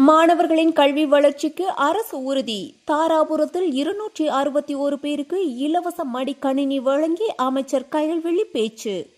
மாணவர்களின் கல்வி வளர்ச்சிக்கு அரசு உறுதி. தாராபுரத்தில் இருநூற்றி அறுபத்தி ஒரு பேருக்கு இலவச மடிக்கணினி வழங்கி அமைச்சர் கயல்வெளி பேச்சு.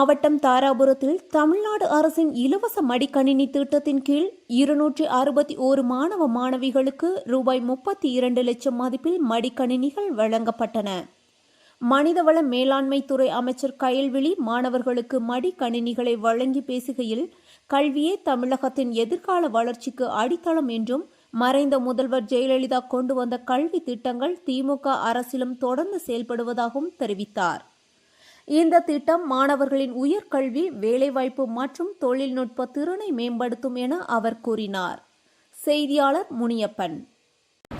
மாவட்டம் தாராபுரத்தில் தமிழ்நாடு அரசின் இலவச மடிக்கணினி திட்டத்தின் கீழ் இருநூற்றி அறுபத்தி ஓரு மாணவ மாணவிகளுக்கு ரூபாய் முப்பத்தி இரண்டு லட்சம் மதிப்பில் மடிக்கணினிகள் வழங்கப்பட்டன. மனிதவள மேலாண்மை துறை அமைச்சர் கயல்விழி மாணவர்களுக்கு மடிக்கணினிகளை வழங்கி பேசுகையில் கல்வியே தமிழகத்தின் எதிர்கால வளர்ச்சிக்கு அடித்தளம் என்றும் மறைந்த முதல்வர் ஜெயலலிதா கொண்டு வந்த கல்வி திட்டங்கள் திமுக அரசிலும் தொடர்ந்து செயல்படுவதாகவும் தெரிவித்தார். இந்த திட்டம் மாணவர்களின் உயர்கல்வி வேலைவாய்ப்பு மற்றும் தொழில்நுட்ப திறனை மேம்படுத்தும் என அவர் கூறினார். செய்தியாளர் முனியப்பன்.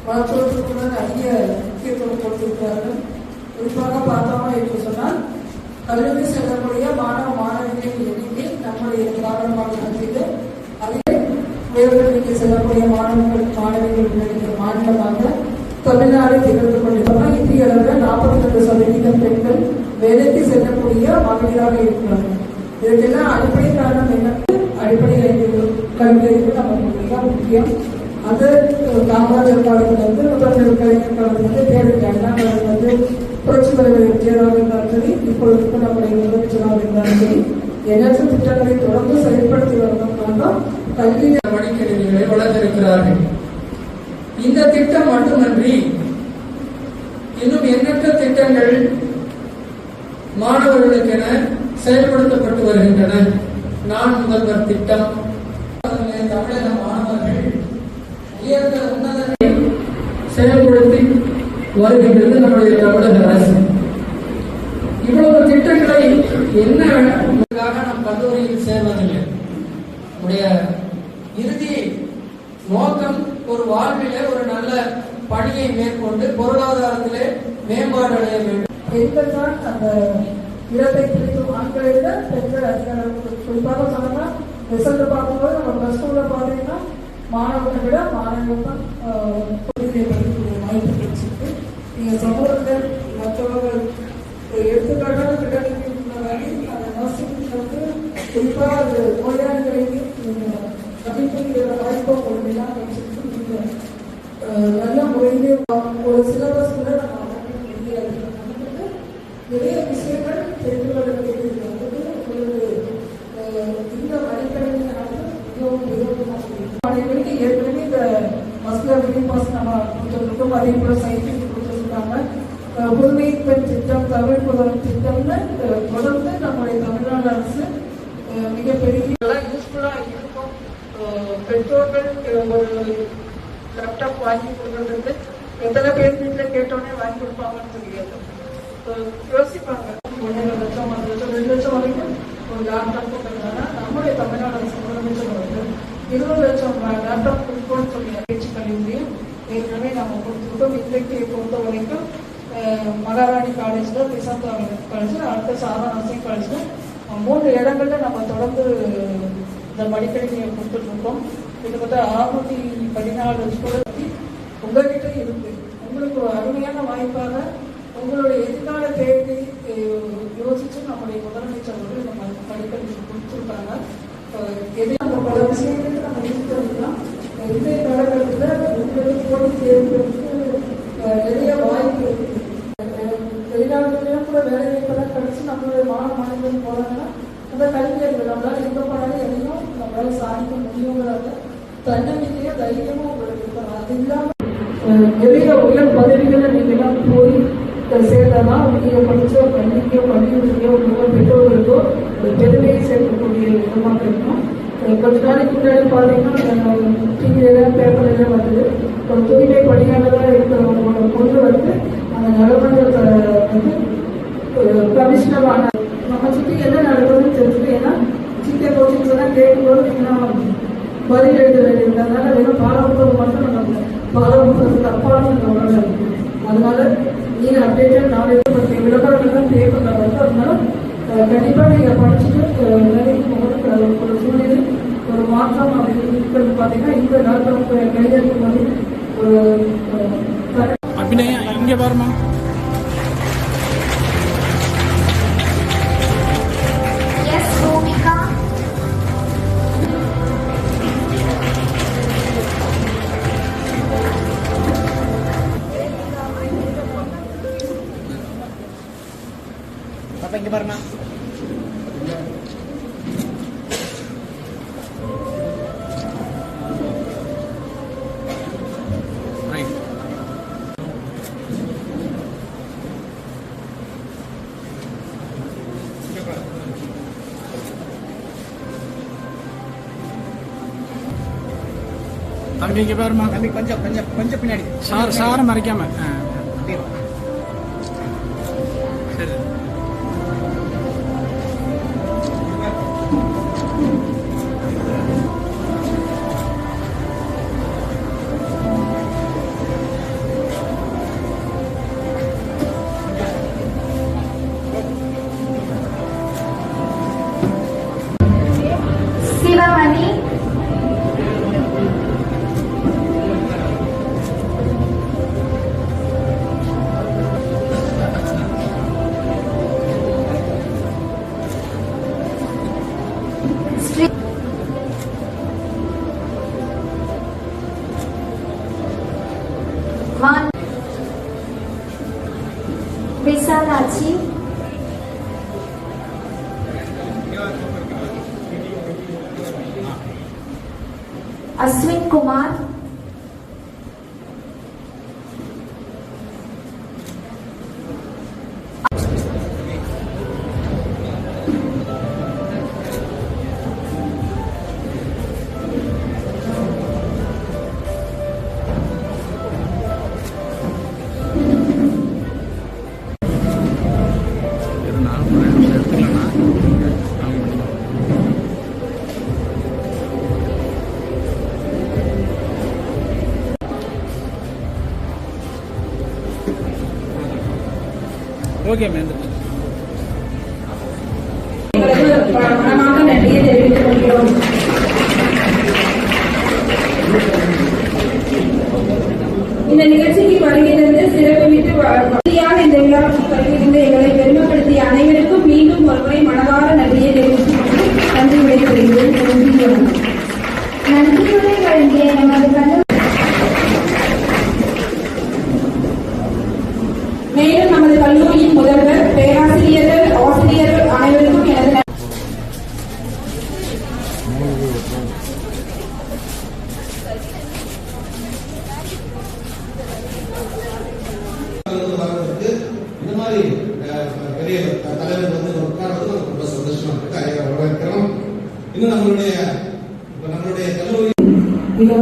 மருத்துவத்துக்குடன் குறிப்பாக பார்த்தோம் என்று சொன்னால் கல்லூரி செல்லக்கூடிய மாணவ மாணவிகளின் எண்ணிக்கை நம்முடைய காரணமாக மாநிலத்திற்கு அதே உயர்கல்விக்கு செல்லக்கூடிய மாணவர்கள் மாணவிகள் மாநிலமாக தமிழ்நாடு திகழ்ந்து வேலைக்கு செல்லக்கூடிய மகளிராக இருக்கிறார்கள். இதற்கெல்லாம் அடிப்படை காரணம் என்ன அடிப்படை அறிவு கல்வி அறிவு நமக்கு மிக முக்கியம். அது காமராஜர் காலத்துல வந்து முதல்வர் கலைஞர் காலத்துல வந்து தேர்தல் அண்ணா காலத்துல வந்து புரட்சி தலைவர் எம்ஜிஆராக இருந்தாலும் சரி இப்பொழுது நம்முடைய முதலமைச்சராக இருந்தாலும் சரி எண்ணற்ற திட்டங்களை தொடர்ந்து செயல்படுத்தி வருவதற்காக கல்வி மடிக்கணினிகளை வளர்ந்திருக்கிறார்கள். இந்த திட்டம் மட்டுமன்றி இன்னும் எண்ணற்ற திட்டங்கள் மாணவர்களுக்கென செயல்படுத்தப்பட்டு வருகின்றன. நான் முதல்வர் திட்டம். தமிழக மாணவர்கள் உயர்ந்த உன்னதங்களை செயல்படுத்தி வருகின்றது நம்முடைய தமிழக அரசு. இவ்வளவு திட்டங்களை என்ன வேண்டுமென்றதாக நாம் கல்லூரியில் சேர்வதில்லை. உடைய இறுதி நோக்கம் ஒரு வாழ்விலே ஒரு நல்ல பணியை மேற்கொண்டு பொருளாதாரத்திலே மேம்பாடு அடைய வேண்டும். பெண்கள் தான் அந்த இடத்தை பிடிக்கும் ஆண்களை விட பெண்கள் அதிகாரம் குறிப்பாக சொன்னா ரிசல்ட் பார்க்கும்போது நம்ம பிளஸ் டூல பார்த்தீங்கன்னா மாணவர்களை விட மாணவர்கள் தான் ஆஹ், படிக்கக்கூடிய வாய்ப்பு கிடைச்சிருக்கு. நீங்க சமூகங்கள் மற்றவர்கள் ஒரு எடுத்துக்காட்டாக கிட்டத்தட்ட அந்த நர்சிங் வந்து குறிப்பாக அது நோயாளிகளுக்கு கமிட்டிங்கிற வாய்ப்பை உங்களுக்கு கிடைச்சிருக்கு நீங்க நல்ல முறையிலே ஒரு சிலபஸ் கூட நம்ம அமைக்க முடியாது நமக்கு நிறைய விஷயங்கள் தெரிந்து கொள்ள வேண்டியது இருக்கிறது. உங்களுக்கு அஹ், இந்த வழிகளைங்கிறது மிகவும் உபயோகமாக இருக்கும். மாணவர்களுக்கு ஏற்கனவே இந்த மஸ்குலர் விடிங் பாஸ் நம்ம கொடுத்துருக்கோம் அதே போல சயின்டிஃபிக் கொடுத்துருக்காங்க அஹ், புதுமை பெண் திட்டம் தமிழ் புதல் திட்டம்னு தொடர்ந்து நம்முடைய தமிழ்நாடு அரசு மிகப்பெரிய யூஸ்ஃபுல்லா இருக்கும். பெற்றோர்கள் ஒரு லேப்டாப் வாங்கி கொடுக்கறதுக்கு எத்தனை பேர் வீட்டில் கேட்டோன்னே வாங்கி கொடுப்பாங்கன்னு தெரியாது. யோசிப்பாங்க. ஒன்றரை லட்சம் ஒரு லட்சம் ரெண்டு லட்சம் வரைக்கும் ஒரு லேப்டாப் கொடுக்கறதுனால நம்முடைய தமிழ்நாடு அரசு முதலமைச்சர் வந்து இருபது லட்சம் லேப்டாப் கொடுப்போம்னு சொல்லி ஏற்கனவே நம்ம கொடுத்துருக்கோம் இன்றைக்கு பொறுத்த வரைக்கும் மகாராணி காலேஜில் விசாந்த் காலேஜில் அடுத்த சாரா நர்சிங் காலேஜில் மூன்று இடங்கள்ல நம்ம தொடர்ந்து இந்த மடிக்கணினியை கொடுத்துட்ருக்கோம். கிட்டத்தட்ட அறுநூத்தி பதினாலு ஸ்டூடெண்ட் உங்ககிட்ட இருக்கு. உங்களுக்கு ஒரு அருமையான வாய்ப்பாக உங்களுடைய எதிர்கால தேவை யோசிச்சு நம்முடைய முதலமைச்சர் வந்து நம்ம படிக்கல்வி கொடுத்துருக்காங்க. அஹ், தன்னம்பிக்கையும் தைரியமும் உங்களுக்கு இருக்கணும் அது இல்லாமல் அஹ், உயர் பதவிகளை நீங்க போய் சேர்ந்தா நீங்க படிச்ச பள்ளிக்கோ பள்ளிகளுக்கோ உங்க பெற்றோர்களுக்கோ ஒரு பெருமையை சேர்க்கக்கூடிய விதமாக இருக்கும் கொஞ்ச நாளைக்கு முன்னாடி பார்த்தீங்கன்னா டிவியில பேப்பர்ல வந்தது. ஒரு தூய்மை நான் ஏற்படுத்திய விளம்பரங்கள் தான் தேவைப்பட்டாங்க வந்து அதனால கண்டிப்பாக நீங்கள் படிச்சுட்டு வேலைக்கு ஒரு சூழ்நிலை ஒரு மாற்றம் அப்படின்னு இருக்கிறது பார்த்தீங்கன்னா இந்த நாட்களுக்கு கணித தம்பி இங்கே பாருமா கொஞ்சம் கொஞ்சம் கொஞ்சம் பின்னாடி. சார் சாரை மறைக்காம. अश्विन कुमार ஓகே மேம் நன்றியை தெரிவித்துக் கொள்கிறோம் இந்த நிகழ்ச்சிக்கு வருகை தந்து சிறப்புமிட்டு இந்த விழாவுக்கு வருகின்ற எங்களை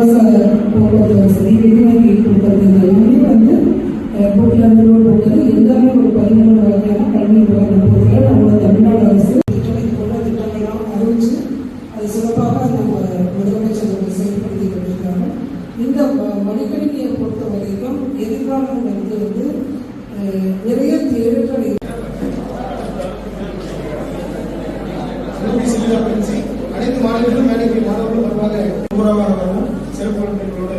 இலவச போக்குவரத்து வசதி வெகுமதி கொடுக்கறது எல்லாமே வந்து அஹ், ரோடு போக்குவரத்து எல்லாமே ஒரு பதிமூணு வகையான கல்வி உபகரண நம்மளோட தமிழ்நாடு அரசு திட்டம் திட்டங்கள்லாம் அறிவிச்சு அது சிறப்பாக நம்ம முதலமைச்சர் செயல்படுத்தி கொண்டிருக்காங்க இந்த மடிக்கணினியை பொறுத்த வரைக்கும் எதிர்காலம் வந்து வந்து நிறைய தேவைகள் அனைத்து மாநிலங்களும் வேலைக்கு மாணவர்கள் வருவாங்க. சிறப்பு விருந்தினர்களோடு